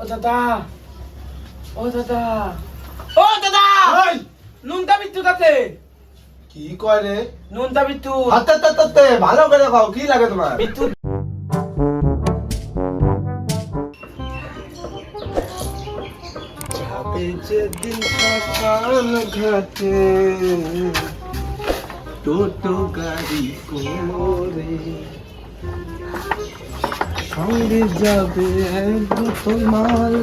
ও দাদা। ও দাদা। ও দাদা! নুনটা বিদ্যুৎ আছে কি কয় রে? নুনটা বিদ্যুৎ হাতে হাতে ভালো করে খাও কি লাগে তোমার? বিদ্যুৎ যেদিন ঘাটে টোটো গাড়ি করে। সঙ্গে যাবে এক মাল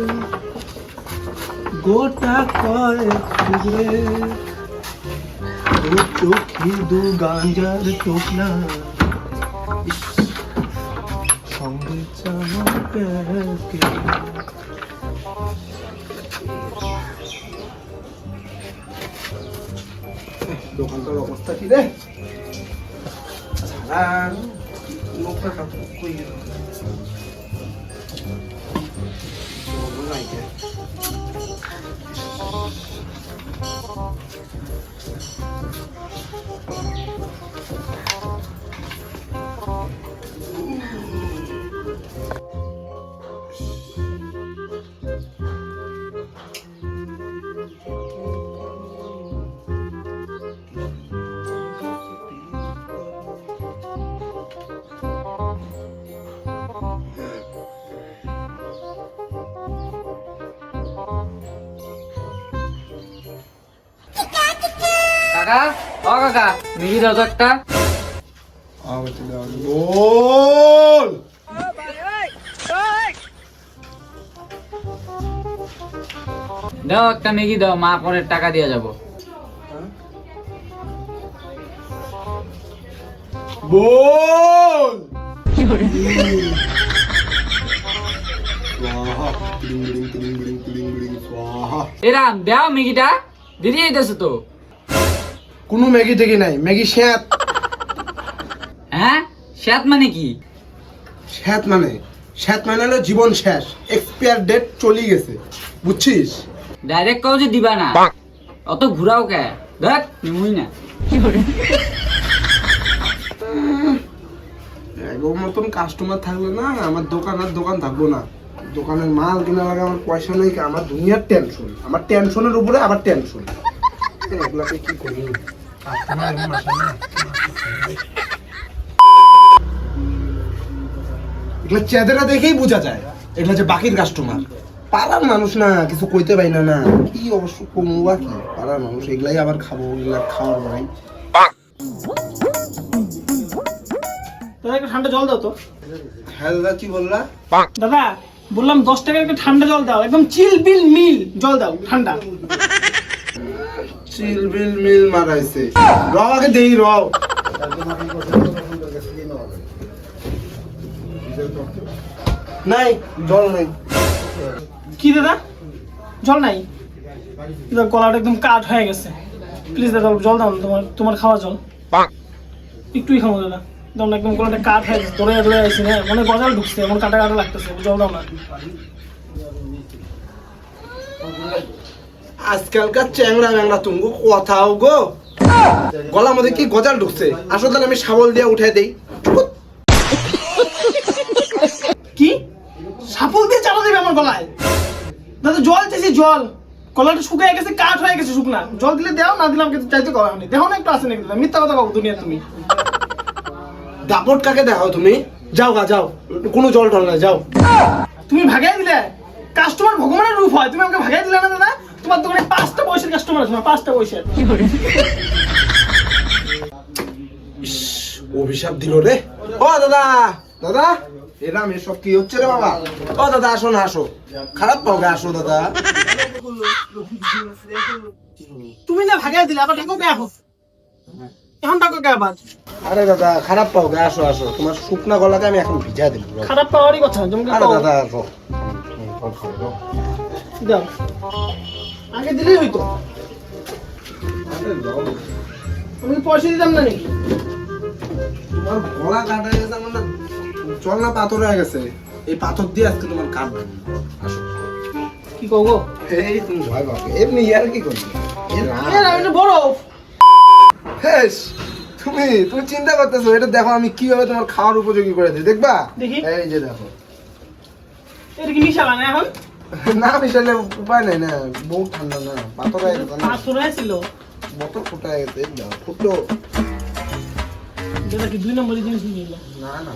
গোটা কয়েক টুকরে। দু চোখি দু গাঞ্জার টোকলা সঙ্গে চাওয়া দোকানটার অবস্থা কি রে? সারা লোকটা কাপড় কই গেল চলো নাই কে। কাকা ও কাকা মিহি দাও তো একটা। বল দাও একটা ম্যাগি দাও মা পরের টাকা দিয়ে যাব। বল! এরাম দাও ম্যাগিটা দিদি তো। কোনো ম্যাগি টেগি নাই ম্যাগি শ্যাত হ্যাঁ? স্যাত মানে কি? শ্যাত মানে শ্যাত মানে হলো জীবন শেষ এক্সপায়ার ডেট চলে গেছে। বুঝছিস? ডাইরেক্ট কাউ যে দিবা না। অত ঘুরাও কে? দেখ নিমুই না। এগো মতন কাস্টমার থাকলে না আমার দোকান আর দোকান থাকব না। দোকানের মাল কিনা লাগে আমার পয়সা নেই আমার দুনিয়ার টেনশন আমার টেনশনের উপরে আবার টেনশন এগুলাকে কি করি? এগুলো চেহারা দেখেই বোঝা যায়। এগুলো যে বাকির কাস্টমার পাড়ার মানুষ না কিছু কইতে পাই না না। কি অবশ্য কমুয়া কি? পাড়ার মানুষ এগুলাই আবার খাব এগুলা খাওয়ার দাদা একটু ঠান্ডা জল দাও তো। হ্যাঁ দাদা কি বললা? দাদা বললাম দশ টাকার একটা ঠান্ডা জল দাও। একদম চিল বিল মিল জল দাও ঠান্ডা। চিল বিল মিল মারাইছে। র আগে দেই র নাই জল নাই। কি দাদা? জল নাই? গলাটা একদম কাঠ হয়ে গেছে। প্লিজ দাদা জল দাও না তোমার তোমার খাওয়া জল। একটুই খাব দাদা। দাও একদম গলাটা কাঠ হয়ে গেছে দৌড়ে দৌড়ে আসছি না মনে হয় গজাল ঢুকছে এমন কাটা কাটা লাগতেছে জল দাও না। আজকালকার চ্যাংরা ম্যাংরা তুমি কথাও গো? গলার মধ্যে কি গজাল ঢুকছে? আসলে আমি শাবল দিয়ে উঠে দেই। কি? সাফল দিয়ে চালা দেবে আমার গলায়? দাদা জল চাইছি জল। গলাটা শুকিয়ে গেছে কাঠ হয়ে গেছে শুকনা। জল দিলে দেও না দিলাম কিন্তু চাইতে করা হয়নি দেখো না একটু আসে নাকি? মিথ্যা কথা কবো দুনিয়া তুমি। দাপট কাকে দেখাও তুমি? যাও গা যাও। কোনো জল টল নাই যাও। তুমি ভাগাই দিলে? কাস্টমার ভগবানের রূপ হয়। তুমি আমাকে ভাগাই দিলে না দাদা? তোমার দোকানে পাঁচটা পয়সার কাস্টমার আছে পাঁচটা অভিশাপ দিল রে। ও দাদা দাদা এরাম এসব কি হচ্ছে রে বাবা? ও দাদা আসো না আসো। খারাপ পাও গে আসো দাদা। তুমি না ভাগাই দিলে আবার ঠাকুর কে এখন এখন ঠাকুর কে আবার আরে দাদা খারাপ পাও গে আসো আসো। তোমার শুকনা গলাকে আমি এখন ভিজা দিল খারাপ পাওয়ারই কথা তুমি আরে দাদা আসো। দাও। আগে দিলেই হইতো। আমি পয়সা দিতাম না নাকি? তোমার গলা কাটা গেছে আমার না চল না পাথর হয়ে গেছে। এই পাথর দিয়ে আজকে তোমার কাটবো আসো। কি এই তুমি ভয় পাবে এমনি ইয়ার কি করবে? আমি বড় হেস, তুমি তুমি চিন্তা করতেছো এটা দেখো আমি কীভাবে তোমার খাওয়ার উপযোগী করে দিই। দেখবা? এই যে দেখো। এটা কি মিশালা না এখন? না মিশালে উপায় নাই না বহু ঠান্ডা না পাথর হয়ে গেছে পাথর ছিল বোতল ফুটা হয়ে গেছে যেটা কি দুই নম্বরের জিনিস নিয়ে না না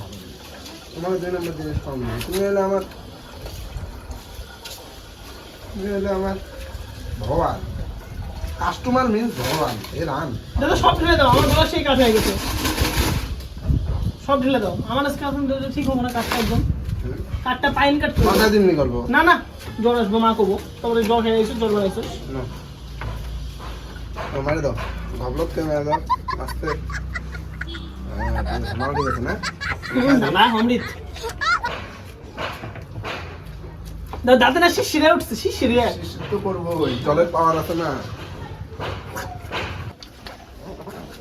তোমার দুই নম্বর জিনিস কম নেই তুমি হলে আমার তুমি হলে আমার ভগবান কাস্টমার মিন্স ভগবান এ রান দাদা সব ঢেলে দাও আমার গলা সেই কাঠ হয়ে গেছে। সব ঢেলে দাও। আমার আজকে এখন ঠিক হব না কাঠটা একদম। কাঠটা পাইন কাট। মাথা দিন করব না না। জ্বর আসব মা করব তারপরে জ্বর খেয়ে গেছে জ্বর বাড়াইছে। না। মারে দাও। ভাবলো কে মারে দাও আস্তে। হ্যাঁ, ঠিক আছে না? না অমৃত। দাদা দাঁতে না শিশিরে উঠছে শিশিরে শিশির তো করব ওই জলের পাওয়ার আছে না।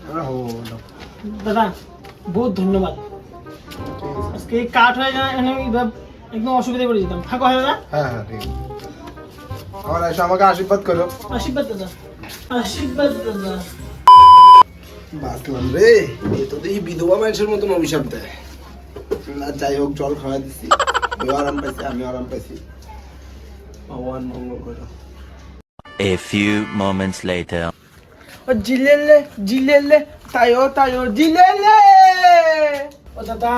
আরে দাদা বহুত ধন্যবাদ। আজকে কাঠ হয়ে যায় একদম অসুবিধা করে দিতাম ফাঁকা হয়ে না হ্যাঁ হ্যাঁ ঠিক আছে। আমার এসে আমাকে আশীর্বাদ করো। আশীর্বাদ দাদা। আশীর্বাদ দাদা। বাঁচলাম রে। এ তো এই বিধবা মানুষের মতন অভিশাপ দেয়। না যাই হোক জল খাওয়া আরাম পাইছি আমি আরাম পাইছি। ভগবান মঙ্গল করো। A few moments later. ও জিলেলে জিলেলে তাইও তাইও জিলেলে! ও দাদা।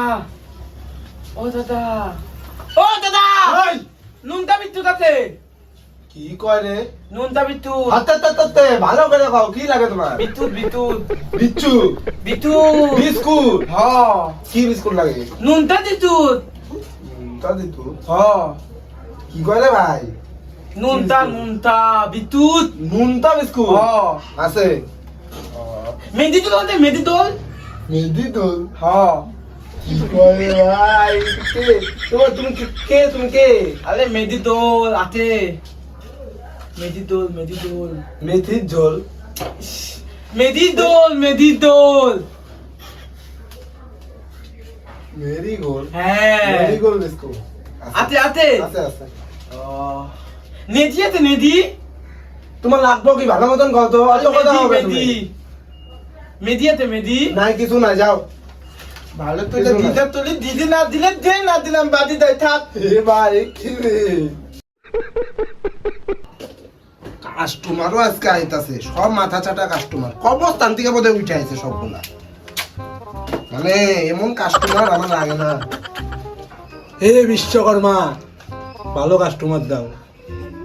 ও দাদা। ও দাদা! নুনটা বিদ্যু তাতে কি কয় রে? নুনটা বিদ্যুৎ। হাতে হাতে ভালো করে খাও কি লাগে তোমার? বিদ্যুৎ বিদ্যুৎ। বিচ্ছু বিদ্যুৎ। বিস্কুট। হ। কি বিস্কুট লাগে? নুনটা বিদ্যুৎ। তা দিতু হ। কি কয় রে ভাই? নুনটা নুনটা বিদ্যুৎ। নুনতা বিস্কুট? হ। আছে। মেহেদি তোল আছে মেহেদি তোল মেহেদি দোল? হ। কি কয় রে তোমার ঝোল মেহেদি দোল মেহেদি দোল হ্যাঁ আছে নেদি তোমার লাগবো কি ভালো মতন কত মেদি মেদি আছে মেদি নাই কিছু নাই যাও ভালো তো এটা দিতে তুলি দিদি না দিলে দে না দিলাম বাদি দেয় থাক। এ ভাই কি রে? কাস্টমারও আজকে আইতাছে সব মাথা চাটা কাস্টমার। কবস্থান থেকে বোধহয় উঠে আইছে সবগুলা। মানে এমন কাস্টমার আমার লাগে না। হে বিশ্বকর্মা ভালো কাস্টমার দাও।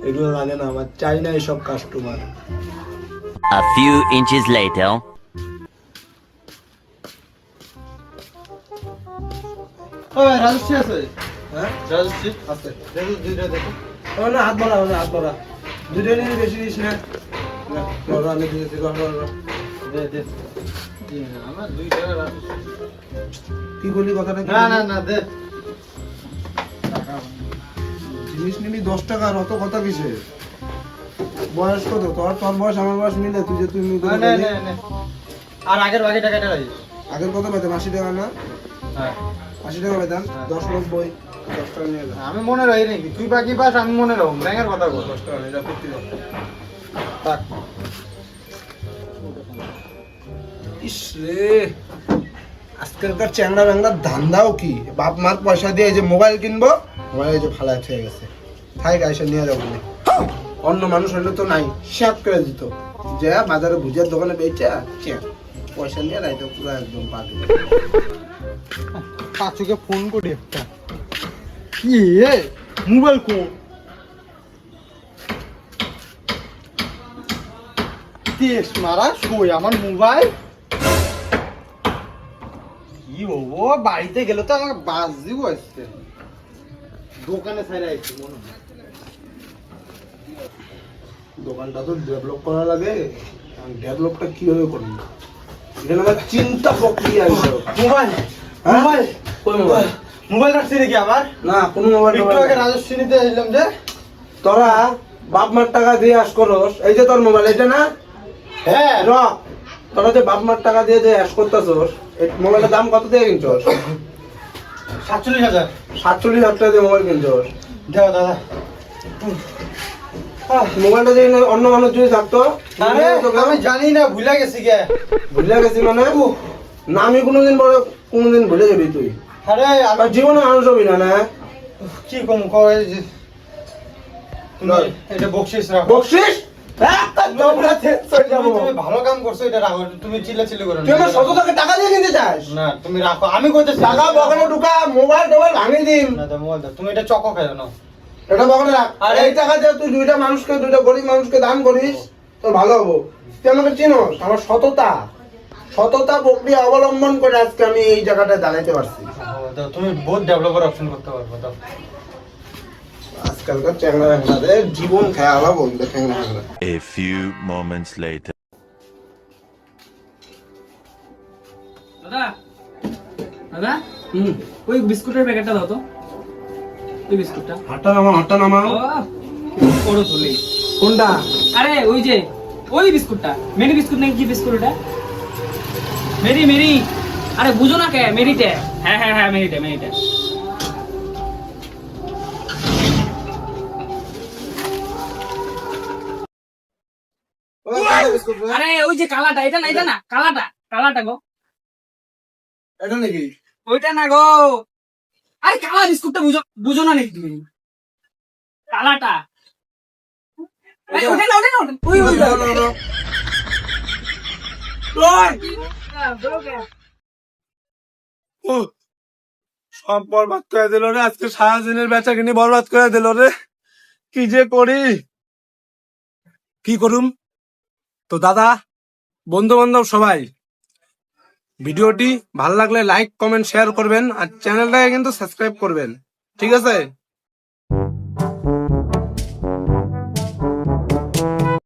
এগুলো লাগে না আমার চাই না এসব customer. A few inches later. Rajshree আছে। হ্যাঁ রাজশ্রী আছে। দেখো দুইটা দেখো। না হাত বলা না হাত বলা দুইটা নিয়ে বেশি নিস না। আমি দে দে। কি বলি কথাটা না না না দে। জিনিস নিবি দশ টাকা আর অত কথা কিসে বয়স কত? তোর তোর বয়স আমার বয়স মিলে তুই যে তুই আর আগের বাকি টাকাটা রাখিস আগের কত পেতাম আশি টাকা না? হ্যাঁ। আশি টাকা পেতাম দশ লোক বই দশ টাকা নিয়ে যা আমি মনে রাখি নাকি? তুই বাকি পাস আমি মনে রাখব। ব্যাঙের কথা বল। দশ টাকা নিয়ে যা ফিরতি দাও। থাক। ইস রে আজকালকার চ্যাংড়া ব্যাংড়ার ধান্দাও কি? বাপ মার পয়সা দিয়ে এই যে মোবাইল কিনবো মোবাইল এই যে ফালায় থেকে গেছে। থাই গাইসে নিয়ে যাব অন্য মানুষ হলে তো নাই শ্যাপ করে দিত। যে বাজারে ভুজিয়ার দোকানে বেচা পয়সা নিয়ে রাইতো পুরো একদম পাটি পাঁচুকে ফোন করি একটা। কি মোবাইল কোন তেস মারা সই আমার মোবাইল কি হব বাড়িতে গেলে তো আমাকে বাস দিব আসছে দোকানে ছাড়া আসছে মনে হয়। দোকানটা তো ডেভেলপ করা লাগে। ডেভেলপটা কীভাবে করবি? এখানে আমার চিন্তা প্রক্রিয়া মোবাইল হ্যাঁ? মোবাইল কোন মোবাইল? মোবাইল রাখছি নাকি আমার না কোনো মোবাইল একটু আগে রাজস্বী নিতে এলাম যে। তোরা বাপ মার টাকা দিয়ে আস করস এই যে তোর মোবাইল এটা না? হ্যাঁ। র তোরা যে বাপ মার টাকা দিয়ে যে অ্যাশ করতেছস এই মোবাইলের দাম কত দিয়ে কিনছস? সাতচল্লিশ হাজার। সাতচল্লিশ হাজার টাকা দিয়ে মোবাইল কিনছস। দেও দাদা। মোবাইলটা যদি অন্য মানুষ যদি থাকতো আমি জানি না ভুলে গেছি গে। ভুলে গেছি মানে? না আমি কোনোদিন বড় কোনোদিন ভুলে যাবি তুই। আরে আমি আর জীবনে না না? কি কম কয় এটা বকশিস রাখো। বকশিস? একটা দৌড়া শেষ যাব। তুমি ভালো কাম করছ এটা রাখো তুমি চিল্লা চিল্লি করো না। তুই আমার শতটাকে টাকা দিয়ে কিনতে চাস? না তুমি রাখো আমি টাকা ঢুকা মোবাইল টোবাইল ভাঙিয়ে দিন। না মোবাইল তুমি এটা চকো খাইও না এটা রাখ। আর আরে- এই টাকা দিয়ে তুই দুইটা মানুষকে দুইটা গরিব মানুষকে দান করিস তোর ভালো হব। তুই আমাকে চিনোস আমার সততা। সততা প্রক্রিয়া অবলম্বন করে আজকে আমি এই জায়গাটায় দাঁড়াইতে পারছি। তুমি বহুত ডেভেলপার অপশন করতে পারবে আজকালকার জীবন খেয়ালা বলতে. দাদা দাদা হুম ওই বিস্কুটের প্যাকেটটা দাও তো। ওই বিস্কুটটা। হাঁটা নামা হাঁটা নামা ও বড় কোনটা? আরে ওই যে ওই বিস্কুটটা। মেরি বিস্কুট নাকি কি বিস্কুট ওটা? Marie Marie. আরে বুঝো না কে? মেরিটে হ্যাঁ হ্যাঁ হ্যাঁ বিস্কুট রে? আরে ওই যে কালাটা এটা না এটা না কালাটা কালাটা গো। এটা নাকি? ওইটা না গো। আরে কালা বিস্কুটটা বুঝো বুঝো না নাকি তুমি? কালাটা। ওটা না ওটা না। ওই। ওই। সারাদিনের বেচা বরবাদ করে রে। কি যে কি করুম? তো দাদা সবাই, ভিডিওটি ভালো লাগলে লাইক কমেন্ট শেয়ার করবেন, আর চ্যানেলটাকে কিন্তু সাবস্ক্রাইব করবেন। ঠিক আছে?